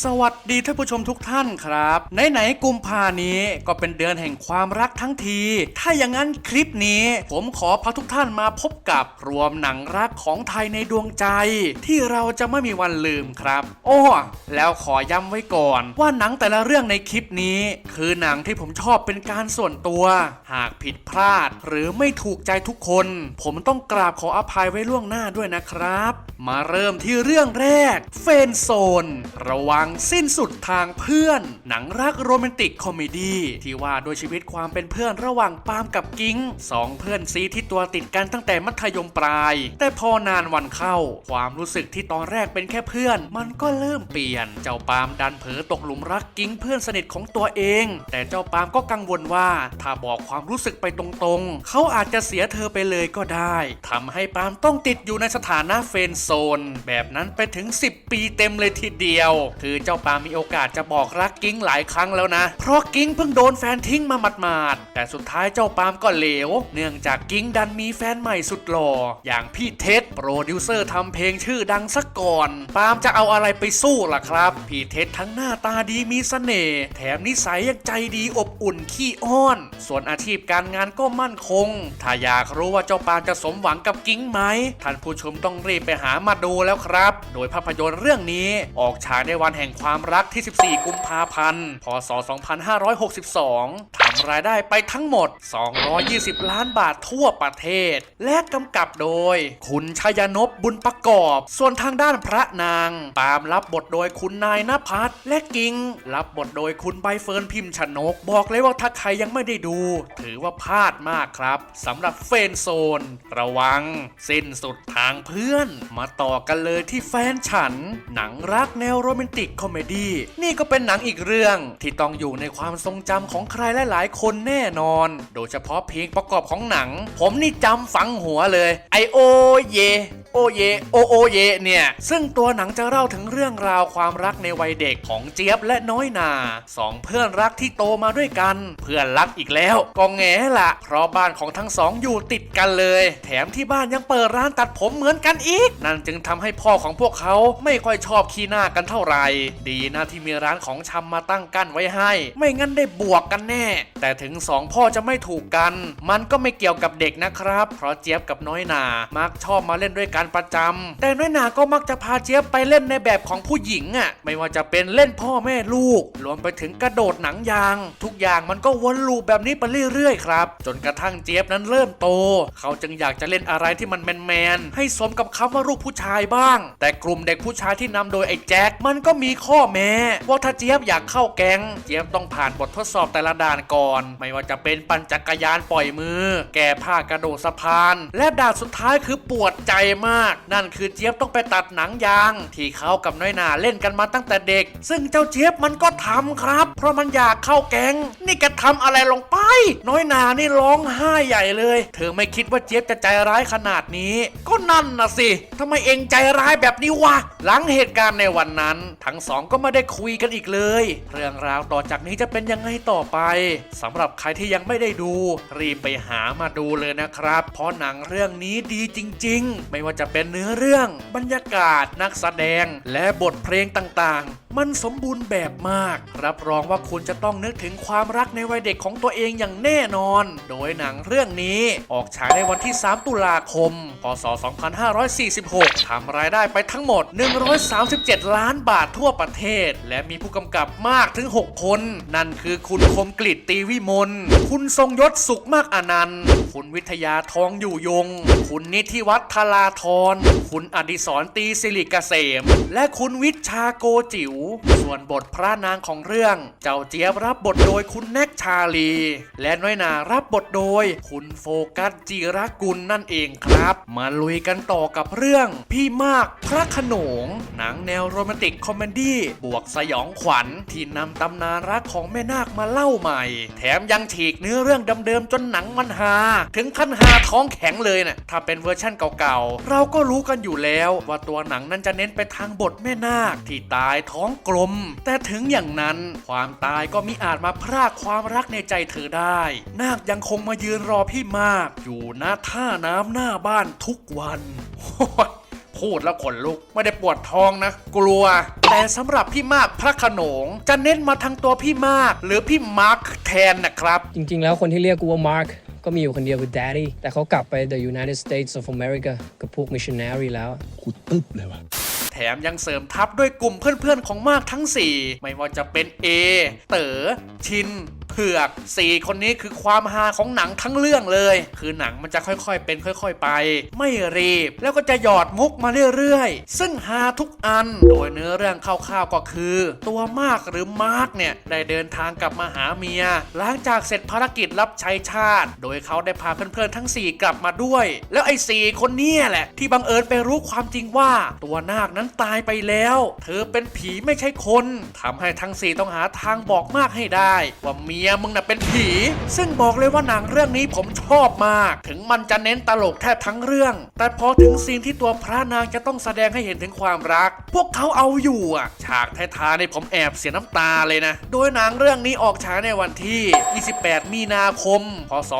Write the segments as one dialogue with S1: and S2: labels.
S1: สวัสดีท่านผู้ชมทุกท่านครับไหนๆกุมภานี้ก็เป็นเดือนแห่งความรักทั้งที ถ้าอย่างนั้นคลิปนี้ ผมขอพาทุกท่านมาพบกับรวมหนังรักของไทยในดวงใจ ที่เราจะไม่มีวันลืมครับ โอ้แล้วขอย้ำไว้ก่อน ว่าหนังแต่ละเรื่องในคลิปนี้ คือหนังที่ผมชอบเป็นการส่วนตัว หากผิดพลาด หรือไม่ถูกใจทุกคน ผมต้องกราบขออภัยไว้ล่วงหน้าด้วยนะครับ มาเริ่มที่เรื่องแรก เฟนโซน ระวังสิ้นสุดทางเพื่อน หนังรักโรแมนติกคอมเมดี้ที่ว่าด้วยชีวิตความเป็นเพื่อนระหว่างปาล์มกับกิ้งสองเพื่อนซีที่ตัวติดกันตั้งแต่มัธยมปลาย แต่พอนานวันเข้า ความรู้สึกที่ตอนแรกเป็นแค่เพื่อน มันก็เริ่มเปลี่ยน เจ้าปาล์มดันเผลอตกหลุมรักกิ้งเพื่อนสนิทของตัวเอง แต่เจ้าปาล์มก็กังวลว่า ถ้าบอกความรู้สึกไปตรงๆ เขาอาจจะเสียเธอไปเลยก็ได้ทำให้ปาล์มต้องติดอยู่ในสถานะเฟนโซน แบบนั้นไปถึง 10 ปีเต็มเลยทีเดียว คือเจ้าปามีโอกาสจะบอกรักกิ้งหลายครั้งแล้วนะ เพราะกิ้งเพิ่งโดนแฟนทิ้งมาหมาดๆแต่สุดท้ายเจ้าปามก็เหลว เนื่องจากกิ้งดันมีแฟนใหม่สุดหล่ออย่างพี่เท็ดโปรดิวเซอร์ทำเพลงชื่อดังสักก่อน ปามจะเอาอะไรไปสู้ล่ะครับ พี่เท็ดทั้งหน้าตาดีมีเสน่ห์แถมนิสัยยังใจดีอบอุ่นขี้อ้อน ส่วนอาชีพการงานก็มั่นคง ถ้าอยากรู้ว่าเจ้าปามจะสมหวังกับกิ้งไหมท่านผู้ชมต้องรีบไปหามาดูแล้วครับ โดยภาพยนตร์เรื่องนี้ออกฉายในวันแห่งความรักที่ 14 กุมภาพันธ์ พศ 2562ำรายได้ไปทั้งหมด 220 ล้านบาททั่วประเทศ และกำกับโดย คุณชยนพบุญประกอบ ส่วนทางด้านพระนาง ปามรับบทโดยคุณนายนภัสและกิง รับบทโดยคุณใบเฟิร์นพิมพ์ชนก บอกเลยว่าถ้าใครยังไม่ได้ดู ถือว่าพลาดมากครับสำหรับเฟนโซน ระวัง สิ้นสุดทางเพื่อน มาต่อกันเลยที่แฟนฉัน หนังรักแนวโรแมนติกคอมเมดี้นี่ก็เป็นหนังอีกเรื่องที่ต้องอยู่ในความทรงจำของใครหลายๆคนแน่นอน โดยเฉพาะเพลงประกอบของหนัง ผมนี่จำฝังหัวเลย ไอโอเย โอเย โอโอเย เนี่ย ซึ่งตัวหนังจะเล่าถึงเรื่องราวความรักในวัยเด็กของเจี๊ยบและน้อยนาสองเพื่อนรักที่โตมาด้วยกัน เพื่อนรักอีกแล้วก็แง่ละเพราะบ้านของทั้งสองอยู่ติดกันเลย แถมที่บ้านยังเปิดร้านตัดผมเหมือนกันอีก นั่นจึงทำให้พ่อของพวกเขาไม่ค่อยชอบขี้หน้ากันเท่าไหร่ ดีนะที่มีร้านของชำมาตั้งกั้นไว้ให้ ไม่งั้นได้บวกกันแน่ แต่ถึงสองพ่อจะไม่ถูกกัน มันก็ไม่เกี่ยวกับเด็กนะครับ เพราะเจี๊ยบกับน้อยนา มักชอบมาเล่นด้วยกันประจำแต่น้อยนาก็มักจะพาเจี๊ยบไปเล่นในแบบของผู้หญิงอะ ไม่ว่าจะเป็นเล่นพ่อแม่ลูก รวมไปถึงกระโดดหนังยาง ทุกอย่างมันก็วนลูปแบบนี้ไปเรื่อยๆครับ จนกระทั่งเจี๊ยบนั้นเริ่มโต เขาจึงอยากจะเล่นอะไรที่มันแมนๆให้สมกับคำว่าลูกผู้ชายบ้าง แต่กลุ่มเด็กผู้ชายที่นำโดยไอ้แจ็คมันก็มีข้อแม้ว่าถ้าเจี๊ยบอยากเข้าแก๊งเจี๊ยบต้องผ่านบททดสอบแต่ละด่านก่อนไม่ว่าจะเป็นปั่นจักรยานปล่อยมือ แก่ผ้ากระโดดสะพาน และด่านสุดท้ายคือปวดใจมาก นั่นคือเจี๊ยบต้องไปตัดหนังยาง ที่เขากับน้อยนาเล่นกันมาตั้งแต่เด็ก ซึ่งเจ้าเจี๊ยบมันก็ทำครับ เพราะมันอยากเข้าแก๊งนี่แกทำอะไรลงไป น้อยนานี่ร้องไห้ใหญ่เลย เธอไม่คิดว่าเจี๊ยบจะใจร้ายขนาดนี้ ก็นั่นนะสิทำไมเองใจร้ายแบบนี้วะหลังเหตุการณ์ในวันนั้น ทั้งสองก็ไม่ได้คุยกันอีกเลย เรื่องราวต่อจากนี้จะเป็นยังไงต่อไปสำหรับใครที่ยังไม่ได้ดู รีบไปหามาดูเลยนะครับ เพราะหนังเรื่องนี้ดีจริง ๆ ไม่ว่าจะเป็นเนื้อเรื่อง บรรยากาศนักแสดง และบทเพลงต่างๆ มันสมบูรณ์แบบมาก รับรองว่าคุณจะต้องนึกถึงความรักในวัยเด็กของตัวเองอย่างแน่นอน โดยหนังเรื่องนี้ออกฉายในวันที่ 3 ตุลาคม พศ 2546 ทำรายได้ไปทั้งหมด 137 ล้านบาททั่วประเทศ และมีผู้กำกับมากถึง 6 คน นั่นคือคุณคมกลิตตีวิมล คุณทรงยศสุขมากอนันต์ คุณวิทยาทองอยู่ยง คุณนิธิวัฒน์ทลาธร คุณอดิศรตีสิริเกษม และคุณวิชาโกจิ๋วส่วนบทพระนางของเรื่อง เจ้าเจี๊ยบรับบทโดยคุณแน็กชาลี และน้อยนารับบทโดย คุณโฟกัสจิรกุลนั่นเองครับ มาลุยกันต่อกับเรื่อง พี่มากพระขนง หนังแนวโรแมนติกคอมเมดี้บวกสยองขวัญที่นำตำนานรักของแม่นาคมาเล่าใหม่ แถมยังฉีกเนื้อเรื่องเดิมๆจนหนังมันฮาถึงขั้นฮาท้องแข็งเลยนะ่ะถ้าเป็นเวอร์ชั่นเก่าๆ เราก็รู้กันอยู่แล้วว่าตัวหนังนั้นจะเน้นไปทางบทแม่นาคที่ตายท้องกลม แต่ถึงอย่างนั้นความตายก็มิอาจมาพรากความรักในใจเธอได้ นาคยังคงมายืนรอพี่มาก อยู่หน้าท่าน้ำหน้าบ้านทุกวันโอ้ยผพูดแล้วขนลุกไม่ได้ปวดท้องนะ กลัว แต่สำหรับพี่มากพระโขนง จะเน้นมาทางตัวพี่มาก หรือพี่มาร์คแทนนะครับ
S2: จริง ๆ แล้วคนที่เรียกกูว่า Mark ก็มีอยู่คนเดียวคือ Daddy แต่เขากลับไป the United States of America กับพวก missionary แล้ว
S3: กูตึ๊บเลยว่ะ
S1: แถ มยังเสริมทัพด้วยกลุ่มเพื่อนๆของมากทั้ง 4 ไม่ว่าจะเป็นเอเต๋อชิน เผือกสี่คนนี้คือความฮาของหนังทั้งเรื่องเลย คือหนังมันจะค่อยๆเป็นค่อยๆไป ไม่รีบ แล้วก็จะหยอดมุกมาเรื่อยๆ ซึ่งฮาทุกอัน โดยเนื้อเรื่องคร่าวๆก็คือ ตัวมากหรือมาร์กเนี่ย ได้เดินทางกลับมาหาเมีย หลังจากเสร็จภารกิจรับใช้ชาติ โดยเขาได้พาเพื่อนๆทั้ง 4 กลับมาด้วย แล้วไอ้สี่คนเนี้แหละ ที่บังเอิญไปรู้ความจริงว่า ตัวนาคนั้นตายไปแล้ว เธอเป็นผีไม่ใช่คนทำให้ทั้งสี่ต้องหาทางบอกมากให้ได้ว่าเมียมึงน่ะเป็นผี ซึ่งบอกเลยว่าหนังเรื่องนี้ผมชอบมาก ถึงมันจะเน้นตลกแทบทั้งเรื่อง แต่พอถึงซีนที่ตัวพระนางจะต้องแสดงให้เห็นถึงความรัก พวกเขาเอาอยู่อะ ฉากท้ายๆในผมแอบเสียน้ำตาเลยนะ โดยหนังเรื่องนี้ออกฉายในวันที่ 28 มีนาคม พศ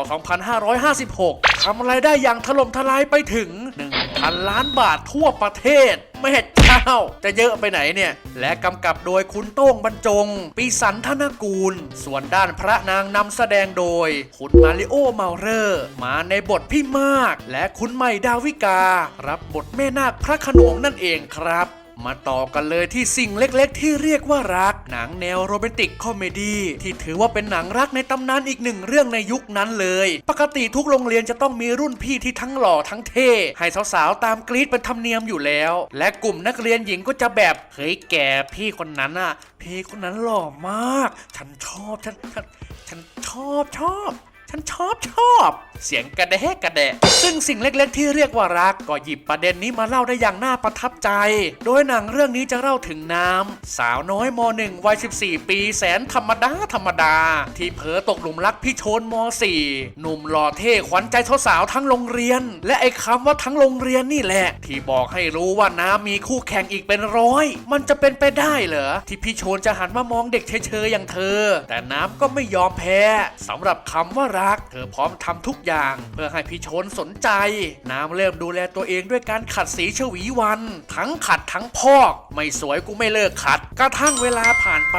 S1: 2556ทำรายได้อย่างถล่มทลายไปถึง1 พันล้านบาททั่วประเทศแม่เจ้า จะเยอะไปไหนเนี่ย และกำกับโดยคุณโต้งบรรจง ปีสันธนกูล ส่วนด้านพระนางนำแสดงโดย คุณมาริโอเมาเรอร์ มาในบทพี่มาก และคุณใหม่ดาวิกา รับบทแม่นาคพระขนงนั่นเองครับ มาต่อกันเลยที่สิ่งเล็กๆ ที่เรียกว่ารัก หนังแนวโรแมนติกคอมเมดี้ที่ถือว่าเป็นหนังรักในตำนานอีกหนึ่งเรื่องในยุคนั้นเลย ปกติทุกโรงเรียนจะต้องมีรุ่นพี่ที่ทั้งหล่อทั้งเท่ ให้สาวๆ ตามกรี๊ดเป็นธรรมเนียมอยู่แล้ว และกลุ่มนักเรียนหญิงก็จะแบบเฮ้ยแกพี่คนนั้นอะพี่คนนั้นหล่อมาก ฉันชอบฉันฉันฉันชอบชอบ ฉันชอบชอบ เสียงกระแดะกระแดะ ซึ่งสิ่งเล็กๆ ที่เรียกว่ารักก็หยิบประเด็นนี้มาเล่าได้อย่างน่าประทับใจ โดยหนังเรื่องนี้จะเล่าถึงน้ำสาวน้อยม .1 วัย 14 ปีแสนธรรมดาธรรมดา ที่เผลอตกหลุมรักพี่โชนม .4 หนุ่มหล่อเท่ขวัญใจสาวๆทั้งโรงเรียน และไอ้คำว่าทั้งโรงเรียนนี่แหละ ที่บอกให้รู้ว่าน้ำมีคู่แข่งอีกเป็นร้อย มันจะเป็นไปได้เหรอที่พี่โชนจะหันมามองเด็กเฉยๆอย่างเธอ แต่น้ำก็ไม่ยอมแพ้สำหรับคำว่ารักเธอพร้อมทำทุกอย่าง เพื่อให้พี่โชนสนใจ น้ำเริ่มดูแลตัวเองด้วยการขัดสีชวีวัน ทั้งขัดทั้งพอก ไม่สวยกูไม่เลิกขัด กระทั่งเวลาผ่านไป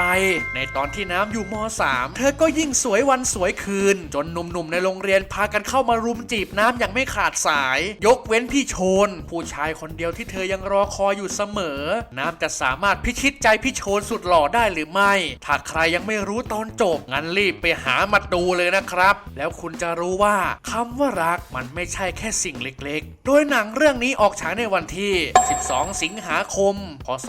S1: ในตอนที่น้ำอยู่ม .3 เธอก็ยิ่งสวยวันสวยคืน จนหนุ่มๆในโรงเรียนพากันเข้ามารุมจีบน้ำอย่างไม่ขาดสาย ยกเว้นพี่โชน ผู้ชายคนเดียวที่เธอยังรอคอยอยู่เสมอ น้ำจะสามารถพิชิตใจพี่โชนสุดหล่อได้หรือไม่ ถ้าใครยังไม่รู้ตอนจบงั้นรีบไปหามาดูเลยนะครับแล้วคุณจะรู้ว่าคำว่ารักมันไม่ใช่แค่สิ่งเล็กๆ โดยหนังเรื่องนี้ออกฉายในวันที่ 12 สิงหาคม พศ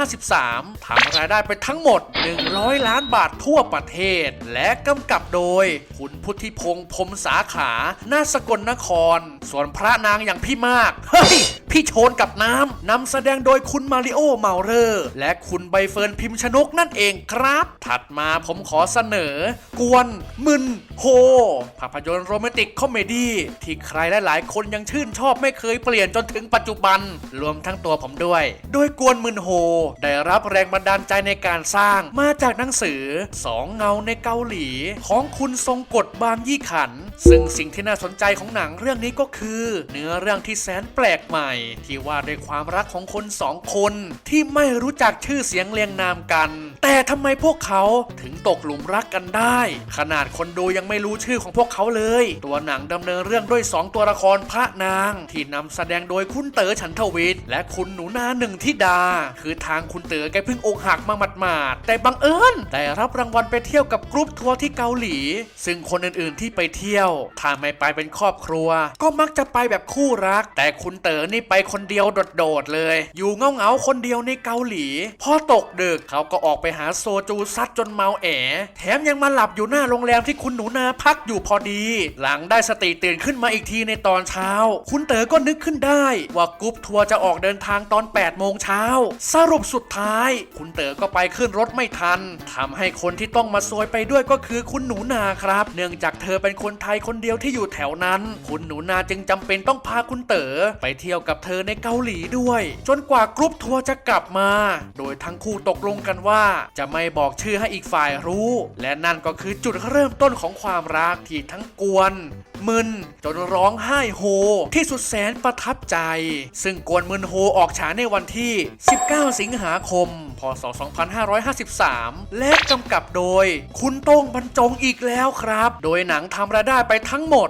S1: 2553ทำรายได้ไปทั้งหมด 100 ล้านบาททั่วประเทศ และกำกับโดย คุณพุทธิพงษ์พรมสาขาน้าสกลนคร ส่วนพระนางอย่างพี่มาก เฮ้ย พี่โชนกับน้ำนำแสดงโดยคุณมาริโอเมาเรอร์ และคุณใบเฟิร์นพิมพ์ชนกนั่นเองครับ ถัดมาผมขอเสนอ กวนมึนโฮภาพยนตร์โรแมนติกคอมเมดี้ที่ใครหลายๆ คนยังชื่นชอบไม่เคยเปลี่ยนจนถึงปัจจุบัน รวมทั้งตัวผมด้วย โดยกวนมึนโฮ ได้รับแรงบันดาลใจในการสร้างมาจากหนังสือสองเงาในเกาหลี ของคุณทรงกฎบางยี่ขัน ซึ่งสิ่งที่น่าสนใจของหนังเรื่องนี้ก็คือ เนื้อเรื่องที่แสนแปลกใหม่ที่ว่าด้วยความรักของคนสองคนที่ไม่รู้จักชื่อเสียงเรียงนามกัน แต่ทำไมพวกเขาถึงตกหลุมรักกันได้ ขนาดคนดูยังไม่รู้ชื่อของพวกเขาเลย ตัวหนังดำเนินเรื่องด้วย 2 ตัวละครพระนาง ที่นำแสดงโดยคุณเต๋อฉันทวิทย์และคุณหนูนาหนึ่งทิดา คือทางคุณเต๋อแกเพิ่งอกหักมาหมาดๆแต่บังเอิญได้รับรางวัลไปเที่ยวกับกรุ๊ปทัวร์ที่เกาหลี ซึ่งคนอื่นๆที่ไปเที่ยวถ้าไม่ไปเป็นครอบครัว ก็มักจะไปแบบคู่รัก แต่คุณเต๋อนี่ไปคนเดียวโดดๆเลย อยู่เงาๆคนเดียวในเกาหลี พอตกดึกเขาก็ออกไปหาโซจูซัดจนเมาแอ แถมยังมาหลับอยู่หน้าโรงแรมที่คุณหนูนาพักอยู่พอดี หลังได้สติตื่นขึ้นมาอีกทีในตอนเช้า คุณเต๋อก็นึกขึ้นได้ ว่ากรุ๊ปทัวร์จะออกเดินทางตอน8โมงเช้าสรุปสุดท้าย คุณเต๋อก็ไปขึ้นรถไม่ทันทำให้คนที่ต้องมาซวยไปด้วยก็คือคุณหนูนาครับ เนื่องจากเธอเป็นคนไทยคนเดียวที่อยู่แถวนั้น คุณหนูนาจึงจำเป็นต้องพาคุณเต๋อไปเที่ยวกับเธอในเกาหลีด้วย จนกว่ากรุ๊ปทัวร์จะกลับมา โดยทั้งคู่ตกลงกันว่า จะไม่บอกชื่อให้อีกฝ่ายรู้ และนั่นก็คือจุดเริ่มต้นของความรักที่ทั้งกวน มึน จนร้องไห้โฮ ที่สุดแสนประทับใจ ซึ่งกวนมึนโฮออกฉายในวันที่ 19 สิงหาคม พศ 2553 และกำกับโดย คุณโต้งบรรจงอีกแล้วครับ โดยหนังทำรายได้ไปทั้งหมด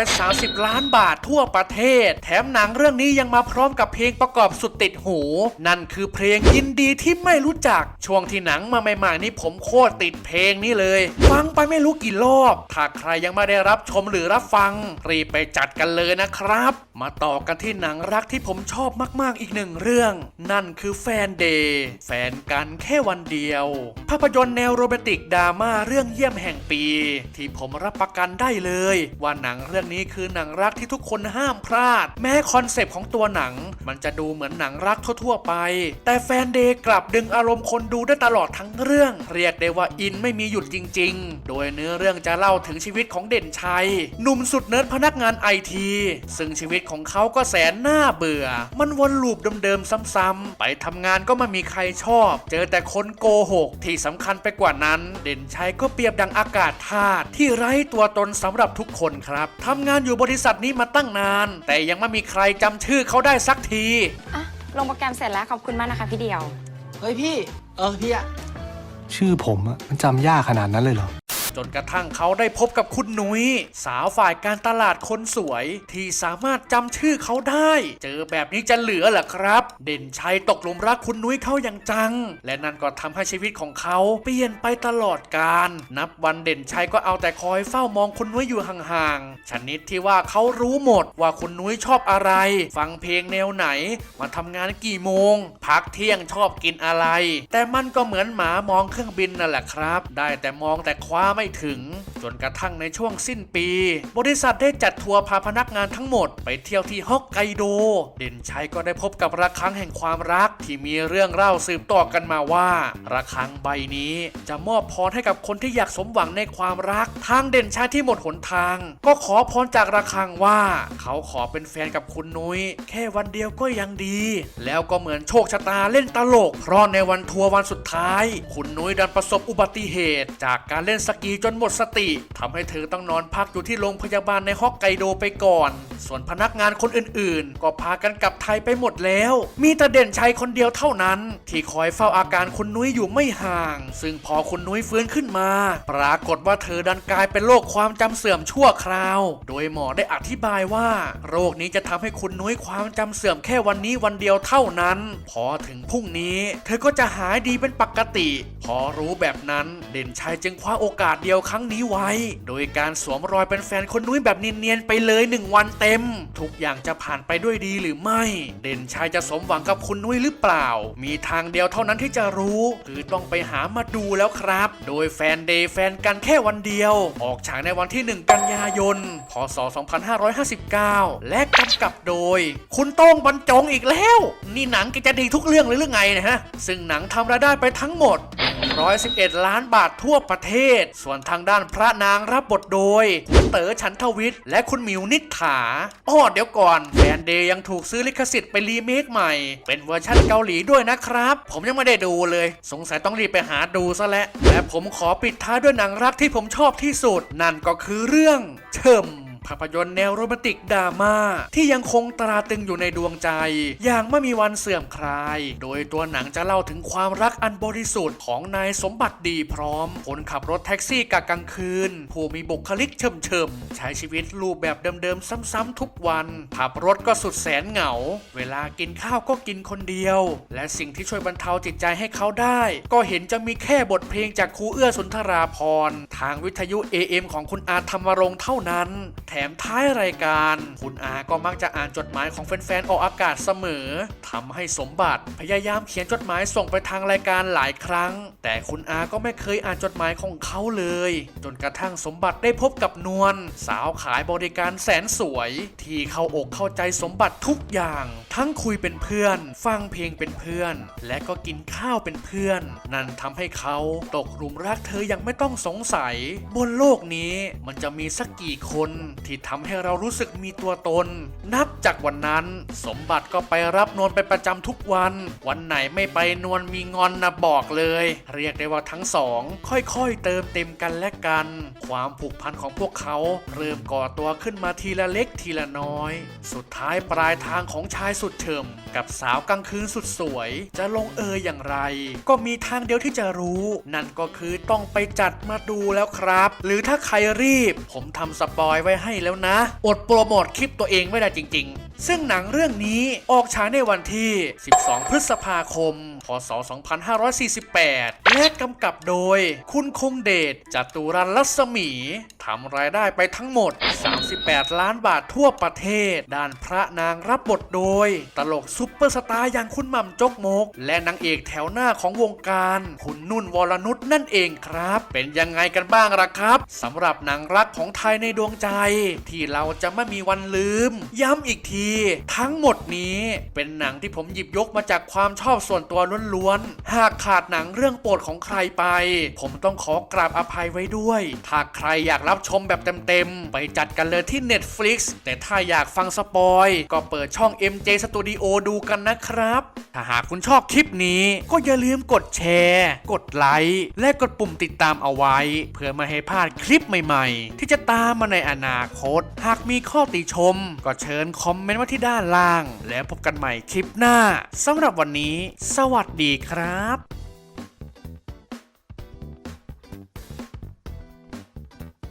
S1: 130 ล้านบาททั่วประเทศ แถมหนังเรื่องนี้ยังมาพร้อมกับเพลงประกอบสุดติดหู นั่นคือเพลงยินดีที่ไม่รู้จัก ช่วงที่หนังมาใหม่ๆนี่ผมโคตรติดเพลงนี้เลย ฟังไปไม่รู้กี่รอบ ถ้าใครยังไม่ได้รับชมหรือรับฟัง รีบไปจัดกันเลยนะครับ มาต่อกันที่หนังรักที่ผมชอบมากๆอีกหนึ่งเรื่อง นั่นคือแฟนเดย์แฟนกันแค่วันเดียว ภาพยนตร์แนวโรแมนติกดราม่าเรื่องเยี่ยมแห่งปี ที่ผมรับประกันได้เลย ว่าหนังเรื่องนี้คือหนังรักที่ทุกคนห้ามพลาด แม้คอนเซปต์ของตัวหนัง มันจะดูเหมือนหนังรักทั่ว ๆ ไป แต่แฟนเดย์กลับดึงอารมณ์คนดูได้ตลอดทั้งเรื่อง เรียกได้ว่าอินไม่มีหยุดจริง ๆ โดยเนื้อเรื่องจะเล่าถึงชีวิตของเด่นชัยหนุ่มสุดเนิร์ดพนักงานไอทีซึ่งชีวิตของเขาก็แสนน่าเบื่อ มันวนลูปเดิมๆซ้ำๆไปทำงานก็ไม่มีใครชอบ เจอแต่คนโกหก ที่สำคัญไปกว่านั้น เด่นชัยก็เปรียบดังอากาศธาตุที่ไร้ตัวตนสำหรับทุกคนครับทำงานอยู่บริษัทนี้มาตั้งนาน แต่ยังไม่มีใครจำชื่อเขาได้สักที
S3: อะลงโปรแกรมเสร็จแล้วขอบคุณมากนะคะพี่เดียว
S4: เฮ้ยพี่ เออพี่อะ
S5: ชื่อผมอะมันจำยากขนาดนั้นเลยเหรอ
S1: จนกระทั่งเขาได้พบกับคุณนุย้ยสาวฝ่ายการตลาดคนสวย ที่สามารถจำชื่อเขาได้ เจอแบบนี้จะเหลือเหรอครับ เด่นชัยตกหลุมรักคุณนุ้ยเข้าอย่างจัง และนั่นก็ทำให้ชีวิตของเขาเปลี่ยนไปตลอดกาลนับวันเด่นชัยก็เอาแต่คอยเฝ้ามองคุณนุ้ยอยู่ห่างๆชนิดที่ว่าเขารู้หมดว่าคุณนุ้ยชอบอะไร ฟังเพลงแนวไหน มาทำงานกี่โมง พักเที่ยงชอบกินอะไร แต่มันก็เหมือนหมามองเครื่องบินนั่นแหละครับ ได้แต่มองแต่คว้าไม่ถึง นกระทั่งในช่วงสิ้นปี บริษัทได้จัดทัวร์พาพนักงานทั้งหมดไปเที่ยวที่ฮอกไกโด เด่นชัยก็ได้พบกับระฆังแห่งความรักที่มีเรื่องเล่าสืบต่อกันมาว่าระฆังใบนี้จะมอบพรให้กับคนที่อยากสมหวังในความรัก ทางเด่นชัยที่หมดหนทาง ก็ขอพรจากระฆังว่า เขาขอเป็นแฟนกับคุณนุ้ย แค่วันเดียวก็ยังดี แล้วก็เหมือนโชคชะตาเล่นตลก เพราะในวันทัวร์วันสุดท้าย คุณนุ้ยดันประสบอุบัติเหตุ จากการเล่นสกีจนหมดสติทำให้เธอต้องนอนพักอยู่ที่โรงพยาบาลในฮอกไกโดไปก่อน ส่วนพนักงานคนอื่นๆ ก็พากันกลับไทยไปหมดแล้ว มีแต่เด่นชัยคนเดียวเท่านั้น ที่คอยเฝ้าอาการคุณนุ้ยอยู่ไม่ห่าง ซึ่งพอคุณนุ้ยฟื้นขึ้นมา ปรากฏว่าเธอดันกลายเป็นโรคความจำเสื่อมชั่วคราว โดยหมอได้อธิบายว่า โรคนี้จะทำให้คุณนุ้ยความจำเสื่อมแค่วันนี้วันเดียวเท่านั้น พอถึงพรุ่งนี้ เธอก็จะหายดีเป็นปกติ พอรู้แบบนั้นเด่นชัยจึงคว้าโอกาสเดียวครั้งนี้ไว้โดยการสวมรอยเป็นแฟนคนนุ้ยแบบเนียนๆไปเลยหนึ่งวันเต็ม ทุกอย่างจะผ่านไปด้วยดีหรือไม่ เด่นชัยจะสมหวังกับคุณนุ้ยหรือเปล่า มีทางเดียวเท่านั้นที่จะรู้ คือต้องไปหามาดูแล้วครับ โดยแฟนเดย์แฟนกันแค่วันเดียว ออกฉายในวันที่ 1 กันยายน พศ 2559 และกำกับโดย คุณโต้งบรรจงอีกแล้ว นี่หนังกจะดีทุกเรื่องเลยหรือไงนะฮะ ซึ่งหนังทำรายได้ไปทั้งหมด 111 ล้านบาททั่วประเทศ ส่วนทางด้านพระระนางรับบทโดยคุณเต๋อฉันทวิทย์ และคุณหมิวนิษฐาอ้อเดี๋ยวก่อนแฟนเดย์ยังถูกซื้อลิขสิทธิ์ไปรีเมคใหม่ เป็นเวอร์ชั่นเกาหลีด้วยนะครับ ผมยังไม่ได้ดูเลย สงสัยต้องรีบไปหาดูซะแล้วและผมขอปิดท้ายด้วยหนังรักที่ผมชอบที่สุด นั่นก็คือเรื่องเชิม ภาพยนตร์แนวโรแมนติกดราม่าที่ยังคงตราตรึงอยู่ในดวงใจ อย่างไม่มีวันเสื่อมคลาย โดยตัวหนังจะเล่าถึงความรักอันบริสุทธิ์ของนายสมบัติดีพร้อม คนขับรถแท็กซี่กะกลางคืน ผู้มีบุคลิกเฉิมๆใช้ชีวิตรูปแบบเดิมๆ ซ้ำๆทุกวันขับรถก็สุดแสนเหงา เวลากินข้าวก็กินคนเดียว และสิ่งที่ช่วยบรรเทาจิตใจให้เขาได้ ก็เห็นจะมีแค่บทเพลงจากครูเอื้อสุนทราพรทางวิทยุ AM ของคุณอาธรรมรงค์เท่านั้น แถมท้ายรายการ คุณอาก็มักจะอ่านจดหมายของแฟนๆออกอากาศเสมอทำให้สมบัติพยายามเขียนจดหมายส่งไปทางรายการหลายครั้ง แต่คุณอาก็ไม่เคยอ่านจดหมายของเขาเลย จนกระทั่งสมบัติได้พบกับนวลสาวขายบริการแสนสวย ที่เข้าอกเข้าใจสมบัติทุกอย่าง ทั้งคุยเป็นเพื่อน ฟังเพลงเป็นเพื่อน และก็กินข้าวเป็นเพื่อน นั่นทำให้เขาตกหลุมรักเธออย่างไม่ต้องสงสัย บนโลกนี้มันจะมีสักกี่คนที่ทำให้เรารู้สึกมีตัวตน นับจากวันนั้น สมบัติก็ไปรับนวลเป็นประจำทุกวัน วันไหนไม่ไปนวลมีงอนนะบอกเลย เรียกได้ว่าทั้งสอง ค่อยๆ เติมเต็มกันและกัน ความผูกพันของพวกเขา เริ่มก่อตัวขึ้นมาทีละเล็กทีละน้อย สุดท้ายปลายทางของชายสุดเฉิมกับสาวกลางคืนสุดสวย จะลงเอยอย่างไร ก็มีทางเดียวที่จะรู้ นั่นก็คือต้องไปจัดมาดูแล้วครับ หรือถ้าใครรีบ ผมทำสปอยไว้ให้แล้วนะ อดโปรโมทคลิปตัวเองไม่ได้จริง ๆ ซึ่งหนังเรื่องนี้ออกฉายในวันที่ 12 พฤษภาคม พศ 2548 และกำกับโดย คุณคงเดชจตุรันลัศมี ทำรายได้ไปทั้งหมด 38 ล้านบาททั่วประเทศ ด้านพระนางรับบทโดย ตลกซุปเปอร์สตาร์อย่างคุณหม่ำจกมก และนางเอกแถวหน้าของวงการ คุณนุ่นวรนุชนั่นเองครับ เป็นยังไงกันบ้างล่ะครับสำหรับหนังรักของไทยในดวงใจ ที่เราจะไม่มีวันลืม ย้ำอีกที ทั้งหมดนี้เป็นหนังที่ผมหยิบยกมาจากความชอบส่วนตัวล้วนๆหากขาดหนังเรื่องโปรดของใครไป ผมต้องขอกราบอภัยไว้ด้วยถ้าใครอยากรับรับชมแบบเต็มๆ ไปจัดกันเลยที่ Netflix แต่ถ้าอยากฟังสปอย ก็เปิดช่อง MJ Studio ดูกันนะครับ ถ้าหากคุณชอบคลิปนี้ ก็อย่าลืมกดแชร์ กดไลค์และกดปุ่มติดตามเอาไว้ เพื่อไม่ให้พลาดคลิปใหม่ๆ ที่จะตามมาในอนาคต หากมีข้อติชม ก็เชิญคอมเมนต์ไว้ที่ด้านล่าง แล้วพบกันใหม่คลิปหน้าสำหรับวันนี้ สวัสดีครับ